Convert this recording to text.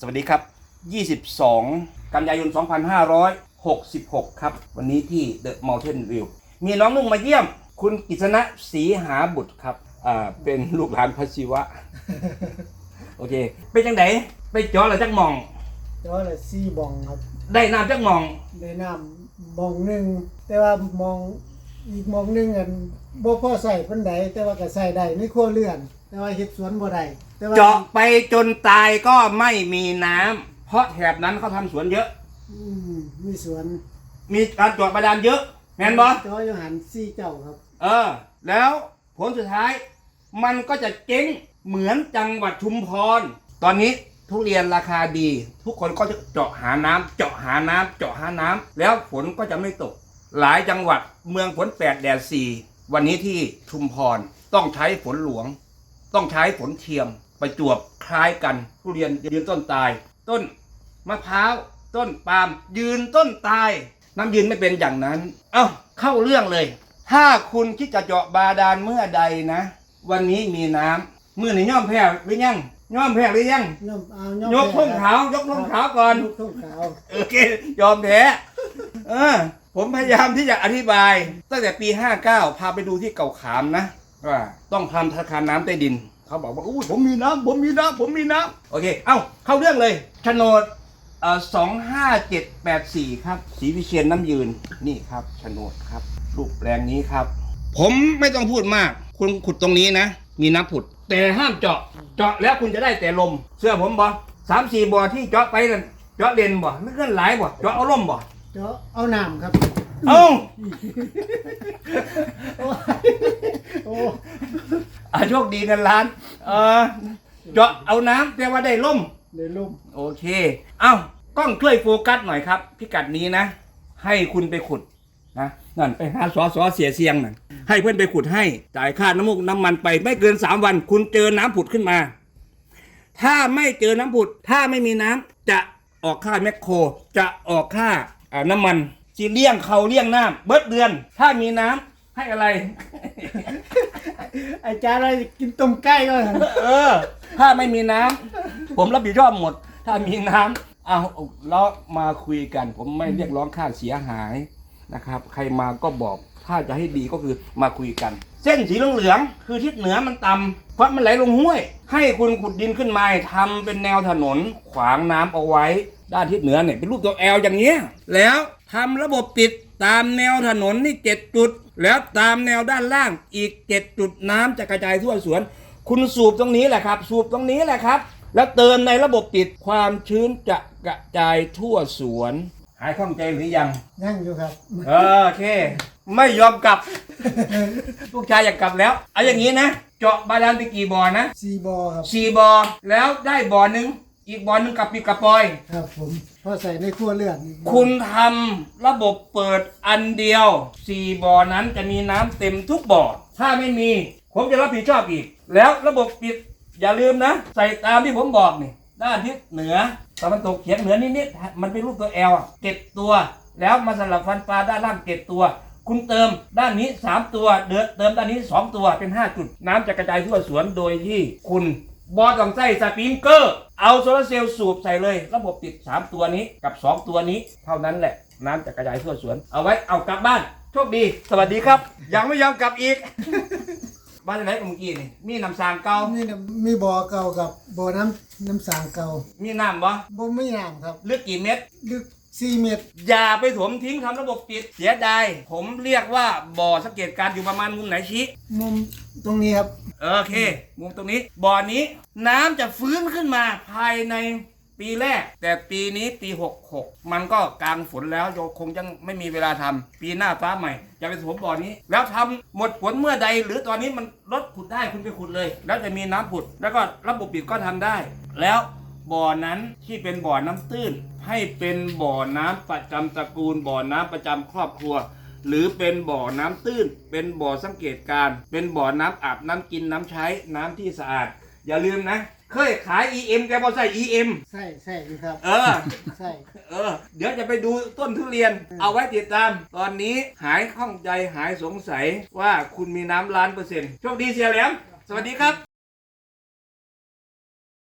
สวัสดีครับ 22 กันยายน 2566 ครับ วันนี้ที่ The Mountain View มีน้องนุ่งมาเยี่ยม คุณกิษณะศรีหาบุตรครับอ่าเป็นลูกหลานพระศิวะ โอเค เป็นจังไดไปเจอหรือจักหมองแต่ว่าละซี่บองครับได้น้ำจักหมองได้น้ำบองหนึ่งแต่ว่ามองอีกมองหนึ่งอันบ่พอใส่ปานใดแต่ว่าก็ใส่ได้ในครัวเรือน แต่ว่าเฮ็ดสวนบ่ได้แต่ว่าเจาะไปจนตายก็ไม่มีน้ำเพราะแถบนั้นเขาทำสวนเยอะ อืมมีสวนมีการเจาะบาดาลเยอะแม่นบอจออยู่หันซี่เจ้าครับ เออ แล้วผลสุดท้าย มันก็จะเจ๊งเหมือนจังหวัดชุมพร ตอนนี้ทุเรียนราคาดี ทุกคนก็จะเจาะหาน้ำเจาะหาน้ำเจาะหาน้ำแล้วฝนก็จะไม่ตก หลายจังหวัดเมืองฝนแปดแดดสี่วันนี้ที่ชุมพรต้องใช้ฝนหลวง ต้องใช้ฝนเทียมประจวบคล้ายกันทุเรียนยืนต้นตาย ต้นมะพร้าวต้นปาล์มยืนต้นตาย น้ำยืนไม่เป็นอย่างนั้น เอ้าเข้าเรื่องเลย ถ้าคุณคิดจะเจาะบาดาลเมื่อใดนะ วันนี้มีน้ำมื่อไหนย่อมแพ้หรือยังย่อมแพ้หรือยังน้ำเอายยกทุ่งขาว ยกทุ่งขาวก่อนยกทุ่งขาวโอเคยอมแพ้เออผมพยายามที่จะอธิบาย ตั้งแต่ปี 59 พาไปดูที่เก่าขามนะ ว่าต้องทำธนาคารน้ำใต้ดิน เขาบอกว่าอู้ผมมีน้ำผมมีน้ำผมมีน้ำโอเค เอ้าเข้าเรื่องเลยโฉนดเอ่อสองห้าเจ็ดแปดสี่ครับสีวิเชียนน้ำยืนนี่ครับโฉนดครับ รูปแปลงนี้ครับ ผมไม่ต้องพูดมาก คุณขุดตรงนี้นะ มีน้ำผุด แต่ห้ามเจาะ เจาะแล้วคุณจะได้แต่ลม เสื้อผมบอสามสี่บ่อที่เจาะไปนั่นเจาะเลนบ่ไม่เกินหลายบ่เจาะเอาลมบ่เจาะเอาน้ำครับ เอ้าโอ้โอ้อะ โชคดีกันล้าน เออเจาะเอาน้ำแต่ว่าได้ลมได้ลุ่มโอเค เอ้ากล้องช่วยโฟกัสหน่อยครับ พิกัดนี้นะ ให้คุณไปขุดนะนั่นไปหาสอสอเสียเสียงนั่นให้เพื่อนไปขุดให้จ่ายค่าน้ำมูกน้ำมันไปไม่เกินสามวัน คุณเจอน้ำผุดขึ้นมา ถ้าไม่เจอน้ำผุด ถ้าไม่มีน้ำจะออกค่าแมคโคร จะออกค่าอ่าน้ำมันจีเลี่ยงเขาเลี่ยงน้ำเบิดเดือน ถ้ามีน้ำ ให้อะไร อาจารย์อะไรกินต้มไก่ก็หั่นเออ ถ้าไม่มีน้ำผมรับผิดชอบหมด ถ้ามีน้ำเอาแล้วมาคุยกัน ผมไม่เรียกร้องค่าเสียหายนะครับ ใครมาก็บอกถ้าจะให้ดีก็คือมาคุยกัน เส้นสีเหลืองๆคือทิศเหนือมันต่ำเพราะมันไหลลงห้วย ให้คุณขุดดินขึ้นมาทำเป็นแนวถนนขวางน้ำเอาไว้ ด้านทิศเหนือเนี่ยเป็นรูปตัวแอลอย่างเงี้ยแล้วทำระบบปิดตามแนวถนนนี่เจ็ดจุด แล้วตามแนวด้านล่างอีกเจ็ดจุดน้ำจะกระจายทั่วสวน คุณสูบตรงนี้แหละครับ สูบตรงนี้แหละครับ แล้วเติมในระบบปิดความชื้นจะกระจายทั่วสวน หายข้องใจหรือยังยังอยู่ครับเออโอเค ไม่ยอมกลับ ลูกชายอยากกลับแล้ว เอาอย่างนี้นะ เจาะบาดาลไปกี่บ่อนะซีบอครับสี่บ่อแล้วได้บ่อหนึ่ง อีกบ่อหนึ่งกับปีกระปอย ครับผมพอใส่ในครัวเรือนคุณทำระบบเปิดอันเดียวสี่บ่อนั้นจะมีน้ำเต็มทุกบ่อ ถ้าไม่มี ผมจะรับผิดชอบอีก แล้วระบบปิดอย่าลืมนะ ใส่ตามที่ผมบอกนี่ ด้านทิศเหนือตะวันตกเฉียงเหนือนิดๆมันเป็นรูปตัวแอลเก็บตัว แล้วมาสลับฟันปลาด้านล่างเก็บตัว คุณเติมด้านนี้ 3 ตัวเดือเติมด้านนี้ 2 ตัวเป็น 5 จุด น้ำจะกระจายทั่วสวนโดยที่คุณ บอต้องใส่สปริงเกอร์ เอาโซลาร์เซลล์สูบใส่เลย ระบบติด 3 ตัวนี้กับ 2 ตัวนี้ เท่านั้นแหละ น้ำจะกระจายทั่วสวน เอาไว้เอากลับบ้าน โชคดี สวัสดีครับ ยังไม่ยอมกลับอีก บ้านไหนเมื่อกี้นี่มีน้ำสางเก่า นี่นะมีบ่อเก่ากับบ่อน้ำน้ำสางเก่ามีน้ำบ่บ่ไม่น้ำครับ ลึกกี่เม็ดลึก สี่เมตร อย่าไปถมทิ้งทำระบบปิดเสียดายผมเรียกว่าบ่อสังเกตการณ์อยู่ประมาณมุมไหนชี้ มุมตรงนี้ครับ โอเค มุมตรงนี้ บ่อนี้น้ำจะฟื้นขึ้นมาภายในปีแรก แต่ปีนี้ปี 66 มันก็กลางฝนแล้วโยคงยังไม่มีเวลาทำปีหน้าฟ้าใหม่จะไปถมบ่อนี้ แล้วทำหมดผลเมื่อใด หรือตอนนี้มันลดขุดได้คุณไปขุดเลย แล้วจะมีน้ำผุด แล้วก็ระบบปิดก็ทำได้ แล้ว บ่อนั้นที่เป็นบ่อน้ำตื้น ให้เป็นบ่อน้ำประจำตระกูลบ่อน้ำประจำครอบครัว หรือเป็นบ่อน้ำตื้น เป็นบ่อสังเกตการณ์เป็นบ่อน้ำอาบน้ำกินน้ำใช้น้ำที่สะอาด อย่าลืมนะ เคยขาย EM แกบอกใส่ EM ใช่ใช่อยู่ครับ เออ ใช่เออ เดี๋ยวจะไปดูต้นทุเรียน เอาไว้ติดตาม ตอนนี้หายข้องใจหายสงสัยว่าคุณมีน้ำล้านเปอร์เซ็นต์โชคดีเสียแหลมสวัสดีครับ